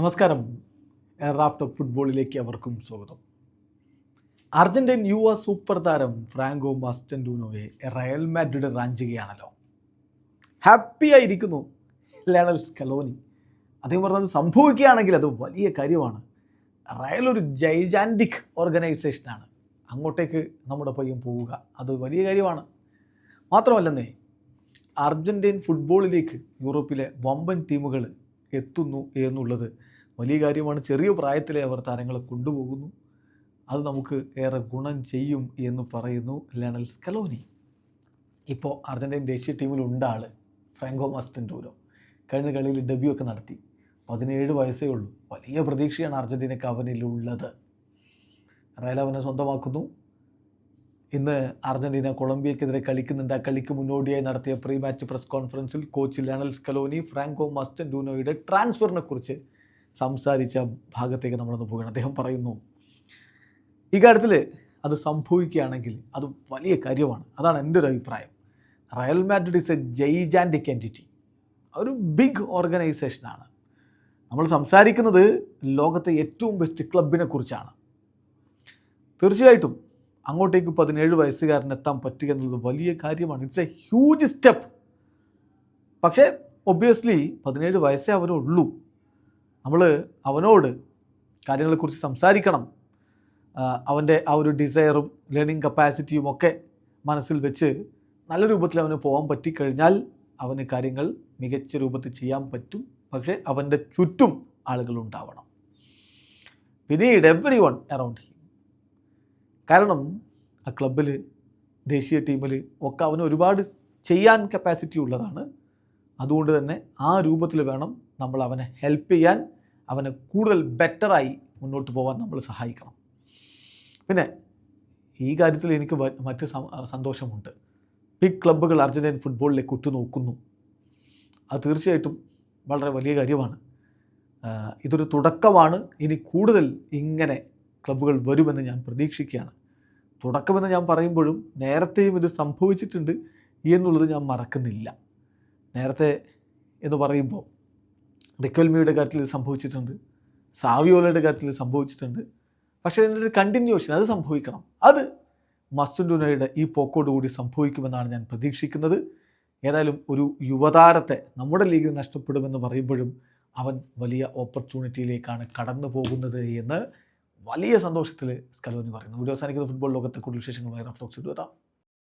നമസ്കാരം. Raft of ഫുട്ബോളിലേക്ക് അവർക്കും സ്വാഗതം. അർജന്റീൻ യുവ സൂപ്പർ താരം ഫ്രാങ്കോ മസ്റ്റൻഡൂനോയെ റയൽ മാഡ്രിഡ് റാഞ്ചുകയാണല്ലോ. ഹാപ്പി ആയിരിക്കുന്നു ലയണൽ സ്കലോനി. അദ്ദേഹം പറഞ്ഞത് സംഭവിക്കുകയാണെങ്കിൽ അത് വലിയ കാര്യമാണ്. റയൽ ഒരു ജൈജാന്റിക് ഓർഗനൈസേഷനാണ് അങ്ങോട്ടേക്ക് നമ്മുടെ പയ്യൻ പോവുക അത് വലിയ കാര്യമാണ്. മാത്രമല്ലെന്നേ അർജന്റീൻ ഫുട്ബോളിലേക്ക് യൂറോപ്പിലെ വമ്പൻ ടീമുകൾ എത്തുന്നു എന്നുള്ളത് വലിയ കാര്യമാണ്. ചെറിയ പ്രായത്തിലെ അവർ താരങ്ങളെ കൊണ്ടുപോകുന്നു. അത് നമുക്ക് ഏറെ ഗുണം ചെയ്യും എന്ന് പറയുന്നു ലണൽ സ്കലോനി. ഇപ്പോൾ അർജന്റീൻ ദേശീയ ടീമിലുണ്ട് ആൾ ഫ്രാങ്കോ മസ്റ്റൻഡൂരോ കഴിഞ്ഞ കളിയിൽ ഡെബ്യൂ ഒക്കെ നടത്തി. പതിനേഴ് വയസ്സേ ഉള്ളൂ. വലിയ പ്രതീക്ഷയാണ് അർജന്റീനക്ക് അവനിലുള്ളത്. റയൽ അവനെ സ്വന്തമാക്കുന്നു. ഇന്ന് അർജന്റീന കൊളംബിയക്കെതിരെ കളിക്കുന്നുണ്ട്. ആ കളിക്ക് മുന്നോടിയായി നടത്തിയ പ്രീ മാച്ച് പ്രസ് കോൺഫറൻസിൽ കോച്ച് ലണൽ സ്കലോനി ഫ്രാങ്കോ മസ്റ്റൻഡൂനോയുടെ ട്രാൻസ്ഫറിനെ കുറിച്ച് സംസാരിച്ച ഭാഗത്തേക്ക് നമ്മളൊന്ന് പോവുകയാണ് അദ്ദേഹം പറയുന്നു ഇക്കാര്യത്തിൽ കാര്യത്തിൽ അത് സംഭവിക്കുകയാണെങ്കിൽ അത് വലിയ കാര്യമാണ്. അതാണ് എന്റെ ഒരു അഭിപ്രായം. Real Madrid is a gigantic entity ഒരു ബിഗ് ഓർഗനൈസേഷനാണ് നമ്മൾ സംസാരിക്കുന്നത് ലോകത്തെ ഏറ്റവും ബെസ്റ്റ് ക്ലബിനെ കുറിച്ചാണ്. തീർച്ചയായിട്ടും അങ്ങോട്ടേക്ക് പതിനേഴ് വയസ്സുകാരനെത്താൻ പറ്റുക എന്നുള്ളത് വലിയ കാര്യമാണ്. ഇറ്റ്സ് എ ഹ്യൂജ് സ്റ്റെപ്പ് പക്ഷേ ഒബ്വിയസ്ലി പതിനേഴ് വയസ്സേ അവനുള്ളൂ നമ്മൾ അവനോട് കാര്യങ്ങളെക്കുറിച്ച് സംസാരിക്കണം. അവന്റെ ആ ഒരു ഡിസയറും ലേണിംഗ് കപ്പാസിറ്റിയും ഒക്കെ മനസ്സിൽ വെച്ച് നല്ല രൂപത്തിൽ അവന് പോകാൻ പറ്റിക്കഴിഞ്ഞാൽ അവന് കാര്യങ്ങൾ മികച്ച രൂപത്തിൽ ചെയ്യാൻ പറ്റും. പക്ഷേ അവന്റെ ചുറ്റും ആളുകൾ ഉണ്ടാവണം. പിന്നീട് എവറി വൺ അറൗണ്ട് ഹിം കാരണം ആ ക്ലബിൽ ദേശീയ ടീമിൽ ഒക്കെ അവന് ഒരുപാട് ചെയ്യാൻ കപ്പാസിറ്റി ഉള്ളതാണ്. അതുകൊണ്ട് തന്നെ ആ രൂപത്തിൽ വേണം നമ്മൾ അവനെ ഹെൽപ്പ് ചെയ്യാൻ അവനെ കൂടുതൽ ബെറ്ററായി മുന്നോട്ട് പോകാൻ നമ്മൾ സഹായിക്കണം. പിന്നെ ഈ കാര്യത്തിൽ എനിക്ക് മറ്റ് സന്തോഷമുണ്ട്. ബിഗ് ക്ലബ്ബുകൾ അർജന്റീൻ ഫുട്ബോളിലേക്ക് ഉറ്റുനോക്കുന്നു അത് തീർച്ചയായിട്ടും വളരെ വലിയ കാര്യമാണ്. ഇതൊരു തുടക്കമാണ്. ഇനി കൂടുതൽ ഇങ്ങനെ ക്ലബ്ബുകൾ വരുമെന്ന് ഞാൻ പ്രതീക്ഷിക്കുകയാണ്. തുടക്കമെന്ന് ഞാൻ പറയുമ്പോഴും നേരത്തെയും ഇത് സംഭവിച്ചിട്ടുണ്ട് എന്നുള്ളത് ഞാൻ മറക്കുന്നില്ല. നേരത്തെ എന്ന് പറയുമ്പോൾ റിക്കൽമിയുടെ കാര്യത്തിൽ സംഭവിച്ചിട്ടുണ്ട് സാവിയോലയുടെ കാര്യത്തിൽ സംഭവിച്ചിട്ടുണ്ട്. പക്ഷേ അതിന്റെ ഒരു കണ്ടിന്യൂഷൻ അത് സംഭവിക്കണം. അത് മസ്സുൻഡുനയുടെ ഈ പോക്കോടുകൂടി സംഭവിക്കുമെന്നാണ് ഞാൻ പ്രതീക്ഷിക്കുന്നത്. ഏതായാലും ഒരു യുവതാരത്തെ നമ്മുടെ ലീഗിൽ നഷ്ടപ്പെടുമെന്ന് പറയുമ്പോഴും അവൻ വലിയ ഓപ്പർച്യൂണിറ്റിയിലേക്കാണ് കടന്നു പോകുന്നത് എന്ന് വലിയ സന്തോഷത്തിൽ സ്കലോനി പറയുന്നു. വീഡിയോ അവസാനിക്കുന്ന ഫുട്ബോൾ ലോകത്തെ കൂടുതൽ വിശേഷങ്ങളുമായി റഫ്ലോക്സ് എത്താം.